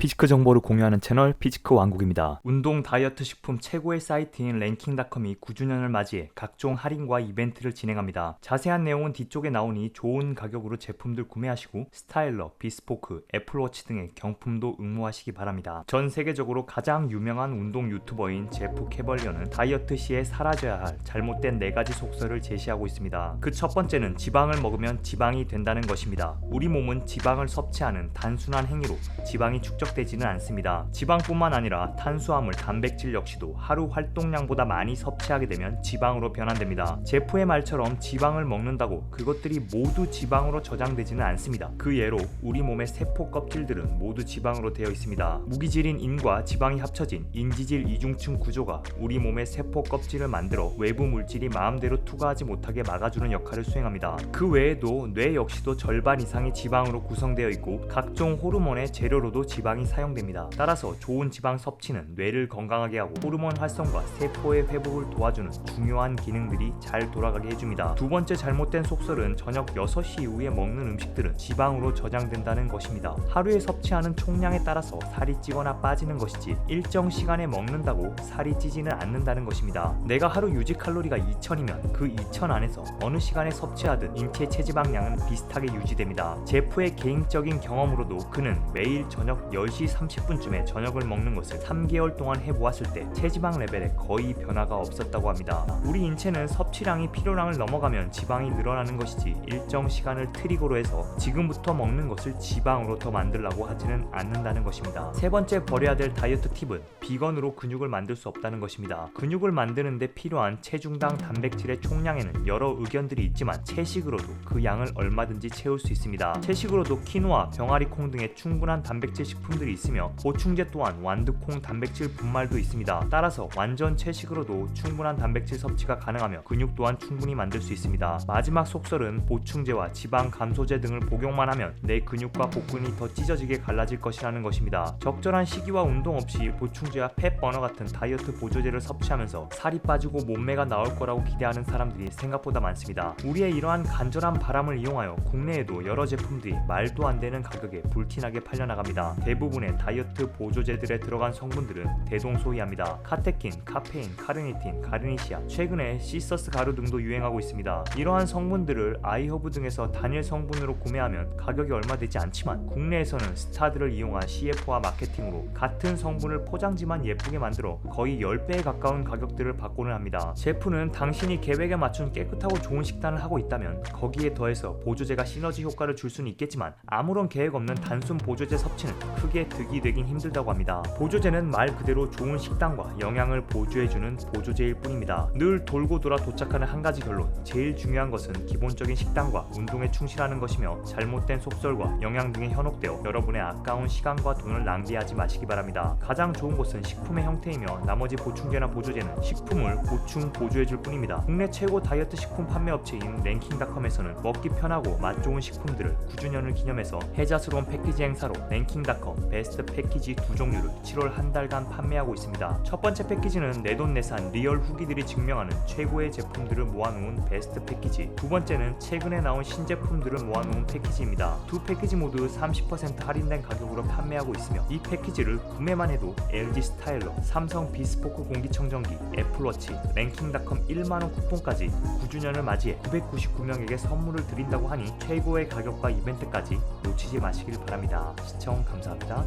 피지크 정보를 공유하는 채널 피지크 왕국입니다. 운동 다이어트 식품 최고의 사이트인 랭킹닷컴이 9주년을 맞이해 각종 할인과 이벤트를 진행합니다. 자세한 내용은 뒤쪽에 나오니 좋은 가격으로 제품들 구매하시고 스타일러, 비스포크, 애플워치 등의 경품도 응모하시기 바랍니다. 전 세계적으로 가장 유명한 운동 유튜버인 제프 캐벌리어는 다이어트 시에 사라져야 할 잘못된 네 가지 속설을 제시하고 있습니다. 그 첫 번째는 지방을 먹으면 지방이 된다는 것입니다. 우리 몸은 지방을 섭취하는 단순한 행위로 지방이 축적 되지는 않습니다. 지방뿐만 아니라 탄수화물, 단백질 역시도 하루 활동량보다 많이 섭취하게 되면 지방으로 변환됩니다. 제프의 말처럼 지방을 먹는다고 그것들이 모두 지방으로 저장되지는 않습니다. 그 예로 우리 몸의 세포 껍질들은 모두 지방으로 되어 있습니다. 무기질인 인과 지방이 합쳐진 인지질 이중층 구조가 우리 몸의 세포 껍질을 만들어 외부 물질이 마음대로 투과하지 못하게 막아주는 역할을 수행합니다. 그 외에도 뇌 역시도 절반 이상이 지방으로 구성되어 있고 각종 호르몬의 재료로도 지방이 사용됩니다. 따라서 좋은 지방 섭취는 뇌를 건강하게 하고 호르몬 활성과 세포의 회복을 도와주는 중요한 기능들이 잘 돌아가게 해줍니다. 두 번째 잘못된 속설은 저녁 6시 이후에 먹는 음식들은 지방으로 저장된다는 것입니다. 하루에 섭취하는 총량에 따라서 살이 찌거나 빠지는 것이지 일정 시간에 먹는다고 살이 찌지는 않는다는 것입니다. 내가 하루 유지 칼로리가 2000이면 그 2000 안에서 어느 시간에 섭취하든 인체 체지방량은 비슷하게 유지됩니다. 제프의 개인적인 경험으로도 그는 매일 저녁 10시 30분쯤에 저녁을 먹는 것을 3개월 동안 해보았을 때 체지방 레벨에 거의 변화가 없었다고 합니다. 우리 인체는 섭취량이 필요량을 넘어가면 지방이 늘어나는 것이지 일정 시간을 트리거로 해서 지금부터 먹는 것을 지방으로 더 만들라고 하지는 않는다는 것입니다. 세 번째 버려야 될 다이어트 팁은 비건으로 근육을 만들 수 없다는 것입니다. 근육을 만드는데 필요한 체중당 단백질의 총량에는 여러 의견들이 있지만 채식으로도 그 양을 얼마든지 채울 수 있습니다. 채식으로도 키노아, 병아리콩 등의 충분한 단백질 식품 들이 있으며 보충제 또한 완두콩 단백질 분말도 있습니다. 따라서 완전 채식으로도 충분한 단백질 섭취가 가능하며 근육 또한 충분히 만들 수 있습니다. 마지막 속설은 보충제와 지방 감소제 등을 복용만 하면 내 근육과 복근이 더 찢어지게 갈라질 것이라는 것입니다. 적절한 식이와 운동 없이 보충제와 팻버너 같은 다이어트 보조제를 섭취하면서 살이 빠지고 몸매가 나올 거라고 기대하는 사람들이 생각보다 많습니다. 우리의 이러한 간절한 바람을 이용하여 국내에도 여러 제품들이 말도 안 되는 가격에 불티나게 팔려나갑니다. 의 다이어트 보조제들에 들어간 성분들은 대동소이합니다. 카테킨, 카페인, 카르니틴, 가르니시아, 최근에 시서스 가루 등도 유행하고 있습니다. 이러한 성분들을 아이허브 등에서 단일 성분으로 구매하면 가격이 얼마 되지 않지만 국내에서는 스타들을 이용한 CF와 마케팅으로 같은 성분을 포장지만 예쁘게 만들어 거의 10배에 가까운 가격들을 받고는 합니다. 제프는 당신이 계획에 맞춘 깨끗하고 좋은 식단을 하고 있다면 거기에 더해서 보조제가 시너지 효과를 줄 수는 있겠지만 아무런 계획 없는 단순 보조제 섭취는 크게 득이 되긴 힘들다고 합니다. 보조제는 말 그대로 좋은 식단과 영양을 보조해주는 보조제일 뿐입니다. 늘 돌고 돌아 도착하는 한 가지 결론. 제일 중요한 것은 기본적인 식단과 운동에 충실하는 것이며 잘못된 속설과 영양 등에 현혹되어 여러분의 아까운 시간과 돈을 낭비하지 마시기 바랍니다. 가장 좋은 것은 식품의 형태이며 나머지 보충제나 보조제는 식품을 보충 보조해줄 뿐입니다. 국내 최고 다이어트 식품 판매 업체인 랭킹닷컴에서는 먹기 편하고 맛 좋은 식품들을 9주년을 기념해서 혜자스러운 패키지 행사로 랭킹닷컴 베스트 패키지 두 종류를 7월 한 달간 판매하고 있습니다. 첫 번째 패키지는 내돈내산 리얼 후기들이 증명하는 최고의 제품들을 모아놓은 베스트 패키지. 두 번째는 최근에 나온 신제품들을 모아놓은 패키지입니다. 두 패키지 모두 30% 할인된 가격으로 판매하고 있으며 이 패키지를 구매만 해도 LG 스타일러, 삼성 비스포크 공기청정기, 애플워치, 랭킹닷컴 1만원 쿠폰까지 9주년을 맞이해 999명에게 선물을 드린다고 하니 최고의 가격과 이벤트까지 놓치지 마시길 바랍니다. 시청 감사합니다. tá?